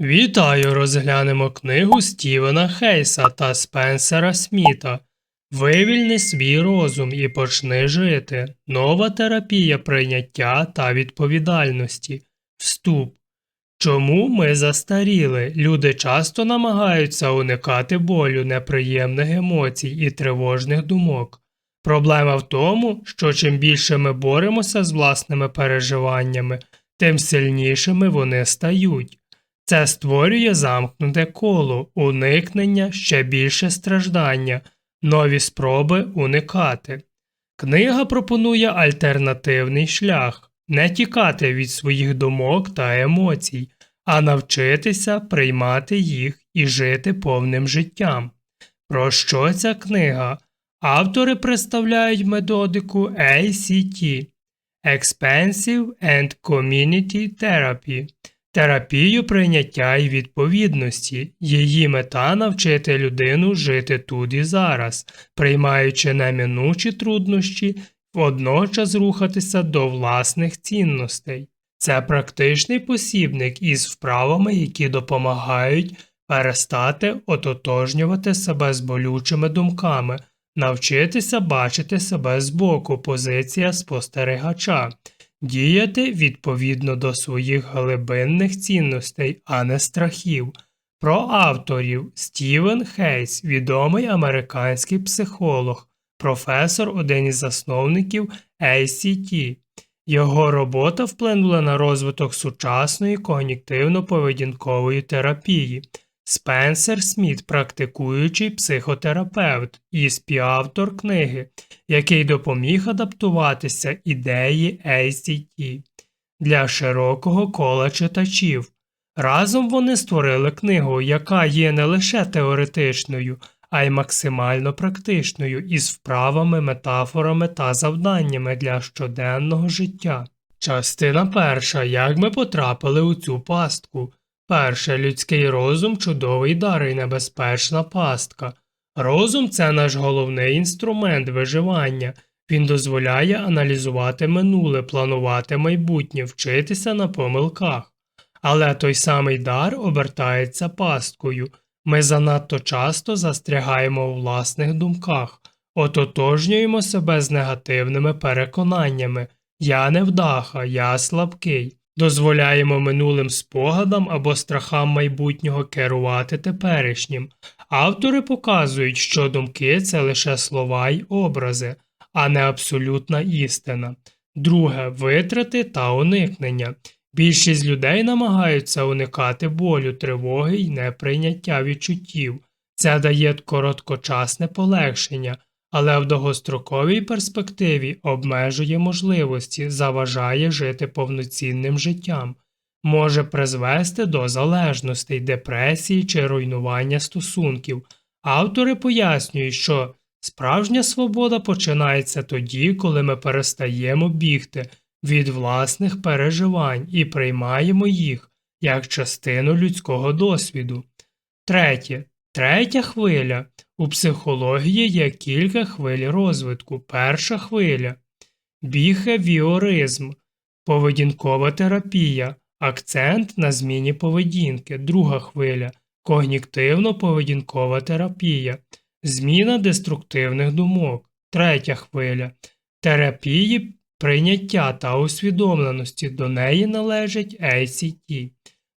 Вітаю, розглянемо книгу Стівена Хейса та Спенсера Сміта. Вивільни свій розум і почни жити. Нова терапія прийняття та відповідальності. Вступ. Чому ми застаріли? Люди часто намагаються уникати болю, неприємних емоцій і тривожних думок. Проблема в тому, що чим більше ми боремося з власними переживаннями, тим сильнішими вони стають. Це створює замкнуте коло, уникнення, ще більше страждання, нові спроби уникати. Книга пропонує альтернативний шлях не тікати від своїх думок та емоцій, а навчитися приймати їх і жити повним життям. Про що ця книга? Автори представляють методику ACT Expensive and Community Therapy терапію прийняття і відповідності. Її мета навчити людину жити тут і зараз, приймаючи неминучі труднощі, водночас рухатися до власних цінностей. Це практичний посібник із вправами, які допомагають перестати ототожнювати себе з болючими думками, навчитися бачити себе збоку, позиція спостерігача діяти відповідно до своїх глибинних цінностей, а не страхів. Про авторів Стівен Хейс, відомий американський психолог, професор, один із засновників ACT. Його робота вплинула на розвиток сучасної когнітивно-поведінкової терапії. Спенсер Сміт, практикуючий психотерапевт і співавтор книги, який допоміг адаптуватися ідеї ACT для широкого кола читачів. Разом вони створили книгу, яка є не лише теоретичною, а й максимально практичною із вправами, метафорами та завданнями для щоденного життя. Частина перша. Як ми потрапили у цю пастку. Перше, людський розум чудовий дар і небезпечна пастка. Розум це наш головний інструмент виживання. Він дозволяє аналізувати минуле, планувати майбутнє, вчитися на помилках. Але той самий дар обертається пасткою. Ми занадто часто застрягаємо у власних думках, ототожнюємо себе з негативними переконаннями Я невдаха, я слабкий. Дозволяємо минулим спогадам або страхам майбутнього керувати теперішнім. Автори показують, що думки це лише слова й образи, а не абсолютна істина. Друге витрати та уникнення. Більшість людей намагаються уникати болю, тривоги й неприйняття відчуттів. Це дає короткочасне полегшення, але в довгостроковій перспективі обмежує можливості, заважає жити повноцінним життям, може призвести до залежностей, депресії чи руйнування стосунків. Автори пояснюють, що справжня свобода починається тоді, коли ми перестаємо бігти від власних переживань і приймаємо їх як частину людського досвіду. Третє. Третя хвиля у психології є кілька хвиль розвитку. Перша хвиля біхевіоризм, поведінкова терапія, акцент на зміні поведінки. Друга хвиля когнітивно-поведінкова терапія, зміна деструктивних думок. Третя хвиля терапії прийняття та усвідомленості. До неї належить ACT.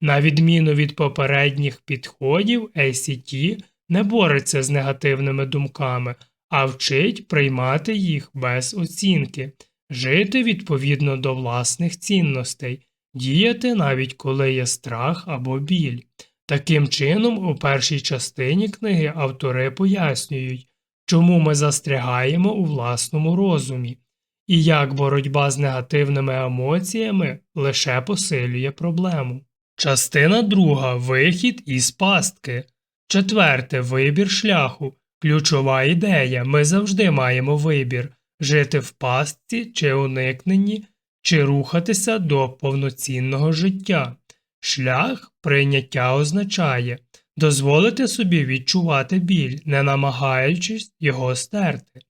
На відміну від попередніх підходів, ACT не бореться з негативними думками, а вчить приймати їх без оцінки, жити відповідно до власних цінностей, діяти навіть коли є страх або біль. Таким чином, у першій частині книги автори пояснюють, чому ми застрягаємо у власному розумі, і як боротьба з негативними емоціями лише посилює проблему. Частина друга вихід із пастки. Четверте вибір шляху. Ключова ідея. Ми завжди маємо вибір жити в пастці чи уникненні, чи рухатися до повноцінного життя. Шлях прийняття означає дозволити собі відчувати біль, не намагаючись його стерти,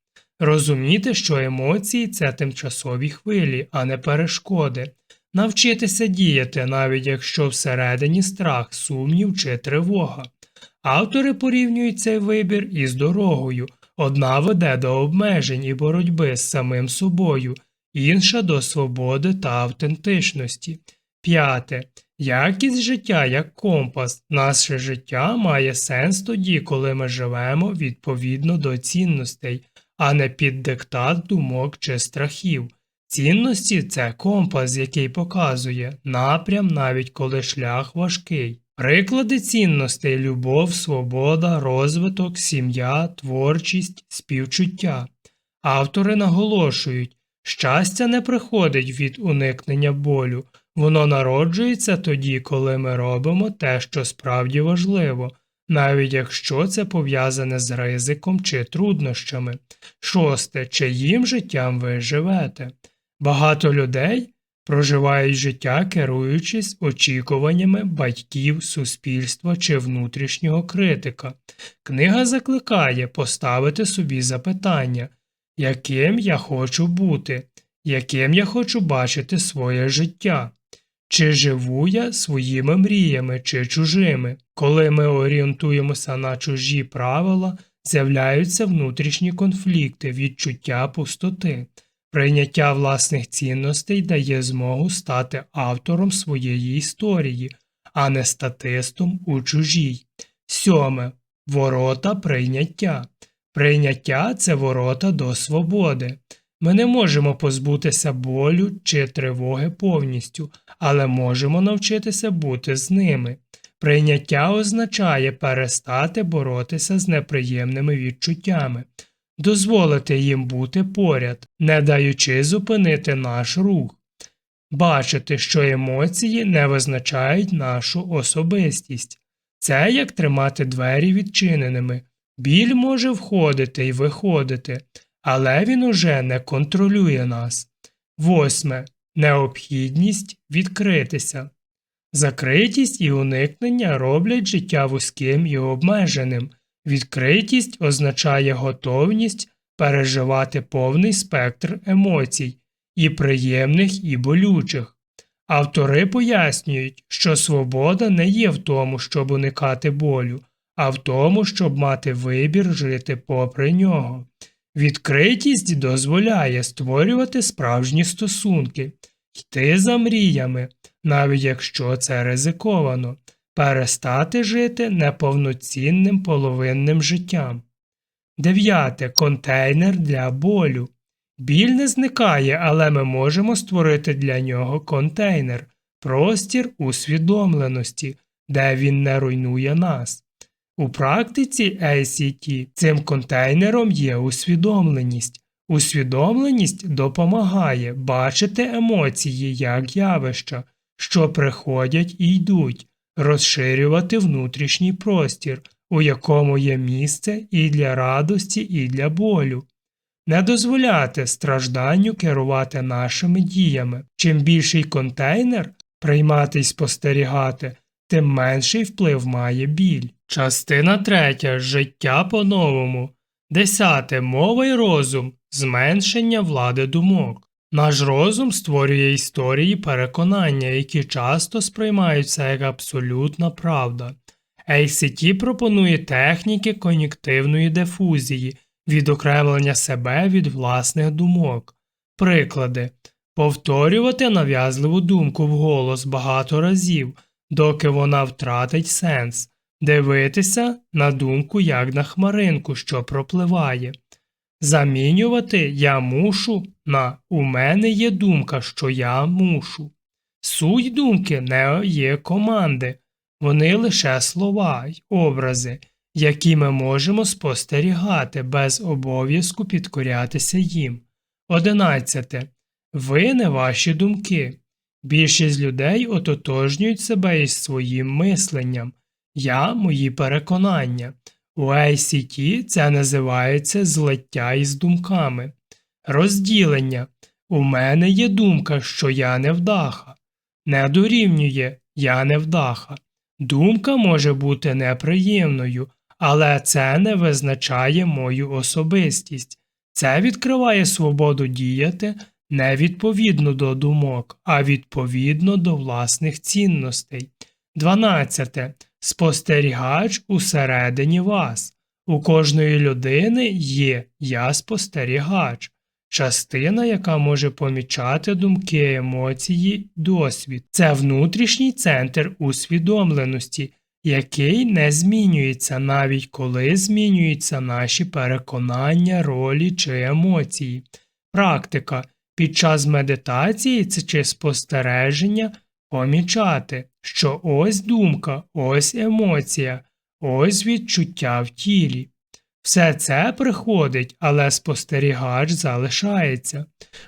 розуміти, що емоції це тимчасові хвилі, а не перешкоди, навчитися діяти, навіть якщо всередині страх, сумнів чи тривога. Автори порівнюють цей вибір із дорогою. Одна веде до обмежень і боротьби з самим собою, інша до свободи та автентичності. П'яте. Якість життя як компас. Наше життя має сенс тоді, коли ми живемо відповідно до цінностей, а не під диктат думок чи страхів. Цінності це компас, який показує напрям, навіть коли шлях важкий. Приклади цінностей любов, свобода, розвиток, сім'я, творчість, співчуття. Автори наголошують, щастя не приходить від уникнення болю, воно народжується тоді, коли ми робимо те, що справді важливо, навіть якщо це пов'язане з ризиком чи труднощами. Шосте, чиїм життям ви живете? Багато людей проживають життя, керуючись очікуваннями батьків, суспільства чи внутрішнього критика. Книга закликає поставити собі запитання, яким я хочу бути, яким я хочу бачити своє життя. Чи живу я своїми мріями чи чужими? Коли ми орієнтуємося на чужі правила, з'являються внутрішні конфлікти, відчуття пустоти. Прийняття власних цінностей дає змогу стати автором своєї історії, а не статистом у чужій. Сьоме. Ворота прийняття. Прийняття це ворота до свободи. Ми не можемо позбутися болю чи тривоги повністю, але можемо навчитися бути з ними. Прийняття означає перестати боротися з неприємними відчуттями, дозволити їм бути поряд, не даючи зупинити наш рух, бачити, що емоції не визначають нашу особистість. Це як тримати двері відчиненими. Біль може входити і виходити, але він уже не контролює нас. Восьме. Необхідність відкритися. Закритість і уникнення роблять життя вузьким і обмеженим. Відкритість означає готовність переживати повний спектр емоцій, і приємних, і болючих. Автори пояснюють, що свобода не є в тому, щоб уникати болю, а в тому, щоб мати вибір жити попри нього. Відкритість дозволяє створювати справжні стосунки, йти за мріями, навіть якщо це ризиковано, перестати жити неповноцінним половинним життям. Дев'яте контейнер для болю. Біль не зникає, але ми можемо створити для нього контейнер, простір усвідомленості, де він не руйнує нас. У практиці ACT цим контейнером є усвідомленість. Усвідомленість допомагає бачити емоції як явища, що приходять і йдуть, розширювати внутрішній простір, у якому є місце і для радості, і для болю. Не дозволяти стражданню керувати нашими діями. Чим більший контейнер приймати й спостерігати, тим менший вплив має біль. Частина третя. Життя по-новому. Десяте. Мова й розум. Зменшення влади думок. Наш розум створює історії переконання, які часто сприймаються як абсолютна правда. ACT пропонує техніки кон'юктивної дифузії, відокремлення себе від власних думок. Приклади повторювати нав'язливу думку вголос багато разів, доки вона втратить сенс, дивитися на думку як на хмаринку, що пропливає, замінювати я мушу на у мене є думка, що я мушу. Суть думки не є команди, вони лише слова й образи, які ми можемо спостерігати без обов'язку підкорятися їм. Одинадцяте. Ви не ваші думки. Більшість людей ототожнюють себе із своїм мисленням. Я мої переконання. У ICT це називається злиття із думками. Розділення. У мене є думка, що я невдаха. Не дорівнює я невдаха. Думка може бути неприємною, але це не визначає мою особистість. Це відкриває свободу діяти, не відповідно до думок, а відповідно до власних цінностей. 12. Спостерігач усередині вас. У кожної людини є я спостерігач, частина, яка може помічати думки, емоції, досвід. Це внутрішній центр усвідомленості, який не змінюється навіть коли змінюються наші переконання, ролі чи емоції. Практика під час медитації це чи спостереження помічати, що ось думка, ось емоція, ось відчуття в тілі. Все це приходить, але спостерігач залишається.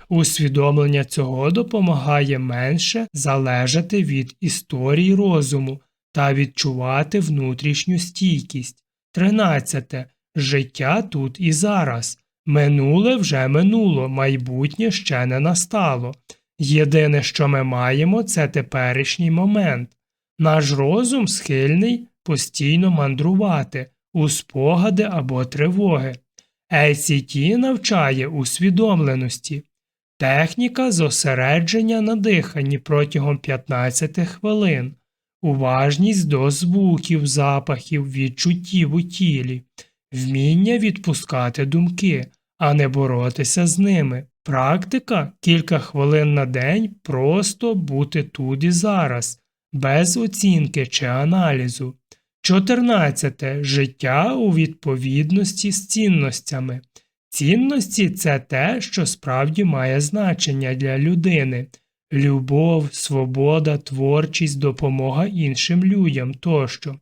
Усвідомлення цього допомагає менше залежати від історій розуму та відчувати внутрішню стійкість. 13. Життя тут і зараз. Минуле вже минуло, майбутнє ще не настало. Єдине, що ми маємо, це теперішній момент. Наш розум схильний постійно мандрувати у спогади або тривоги. ACT навчає усвідомленості. Техніка зосередження на диханні протягом 15 хвилин, уважність до звуків, запахів, відчуттів у тілі, вміння відпускати думки, а не боротися з ними. Практика кілька хвилин на день просто бути тут і зараз, без оцінки чи аналізу. 14. Життя у відповідності з цінностями. Цінності це те, що справді має значення для людини любов, свобода, творчість, допомога іншим людям тощо.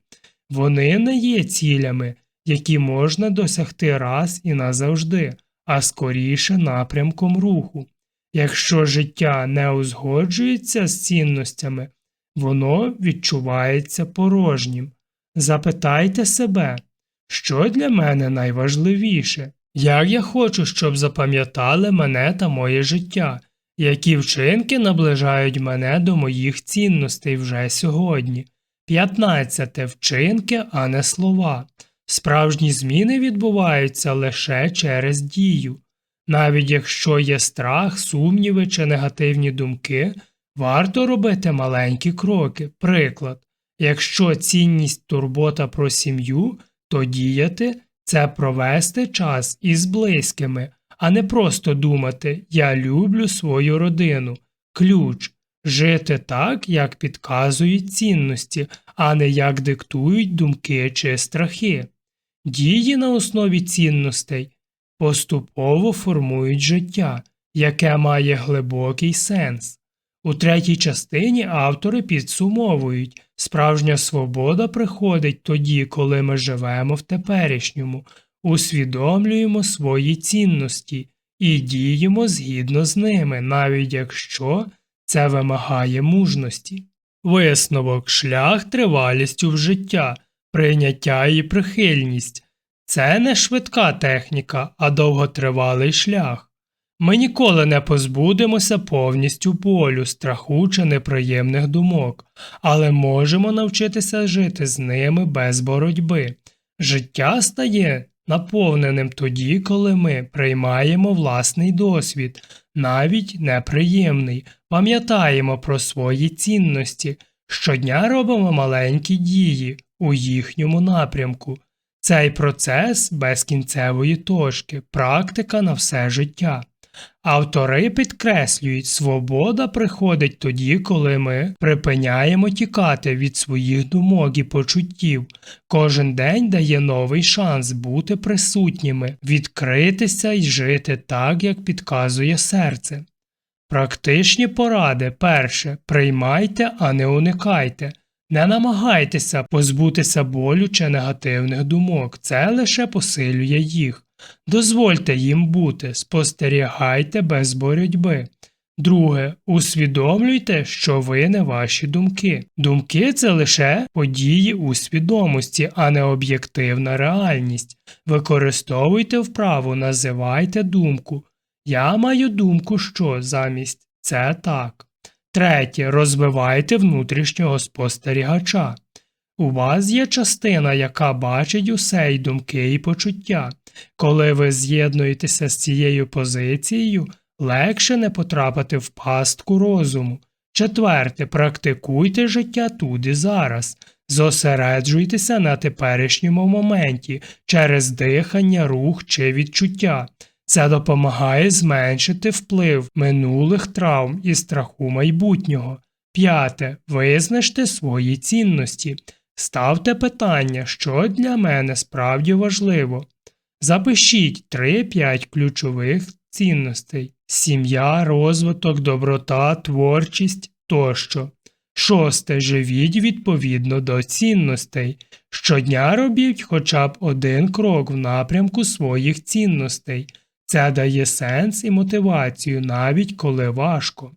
Вони не є цілями, які можна досягти раз і назавжди, а скоріше напрямком руху. Якщо життя не узгоджується з цінностями, воно відчувається порожнім. Запитайте себе, що для мене найважливіше, як я хочу, щоб запам'ятали мене та моє життя, які вчинки наближають мене до моїх цінностей вже сьогодні. 15. Вчинки, а не слова. Справжні зміни відбуваються лише через дію. Навіть якщо є страх, сумніви чи негативні думки, варто робити маленькі кроки. Приклад, якщо цінність турбота про сім'ю, то діяти це провести час із близькими, а не просто думати Я люблю свою родину. Ключ жити так, як підказують цінності, а не як диктують думки чи страхи. Дії на основі цінностей поступово формують життя, яке має глибокий сенс. У третій частині автори підсумовують справжня свобода приходить тоді, коли ми живемо в теперішньому, усвідомлюємо свої цінності і діємо згідно з ними, навіть якщо це вимагає мужності. Висновок шлях тривалістю в життя, прийняття і прихильність це не швидка техніка, а довготривалий шлях. Ми ніколи не позбудемося повністю болю, страху чи неприємних думок, але можемо навчитися жити з ними без боротьби. Життя стає наповненим тоді, коли ми приймаємо власний досвід, навіть неприємний, пам'ятаємо про свої цінності, щодня робимо маленькі дії у їхньому напрямку. Цей процес без кінцевої точки, практика на все життя. Автори підкреслюють, свобода приходить тоді, коли ми припиняємо тікати від своїх думок і почуттів. Кожен день дає новий шанс бути присутніми, відкритися і жити так, як підказує серце. Практичні поради перше приймайте, а не уникайте. Не намагайтеся позбутися болю чи негативних думок, це лише посилює їх. Дозвольте їм бути, спостерігайте без боротьби. Друге, усвідомлюйте, що ви не ваші думки. Думки це лише події у свідомості, а не об'єктивна реальність. Використовуйте вправу, називайте думку. Я маю думку, що замість це так. Третє. Розвивайте внутрішнього спостерігача. У вас є частина, яка бачить усе й думки і почуття. Коли ви з'єднуєтеся з цією позицією, легше не потрапити в пастку розуму. Четверте, практикуйте життя тут і зараз. Зосереджуйтеся на теперішньому моменті через дихання, рух чи відчуття. Це допомагає зменшити вплив минулих травм і страху майбутнього. П'яте. Визначте свої цінності. Ставте питання, що для мене справді важливо. Запишіть 3-5 ключових цінностей: сім'я, розвиток, доброта, творчість тощо. Шосте. Живіть відповідно до цінностей. Щодня робіть хоча б один крок в напрямку своїх цінностей. Це дає сенс і мотивацію, навіть коли важко.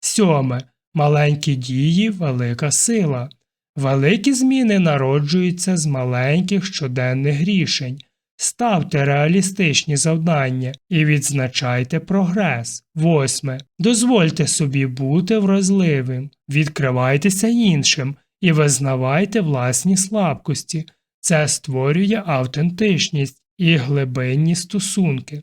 Сьоме. Маленькі дії велика сила. Великі зміни народжуються з маленьких щоденних рішень. Ставте реалістичні завдання і відзначайте прогрес. Восьме. Дозвольте собі бути вразливим, відкривайтеся іншим і визнавайте власні слабкості. Це створює автентичність і глибинні стосунки.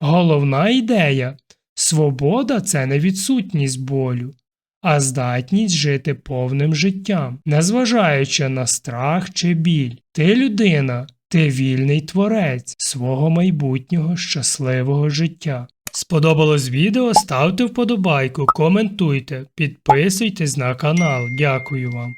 Головна ідея свобода це не відсутність болю, а здатність жити повним життям, незважаючи на страх чи біль. Ти людина, ти вільний творець свого майбутнього щасливого життя. Сподобалось відео? Ставте вподобайку, коментуйте, підписуйтесь на канал. Дякую вам.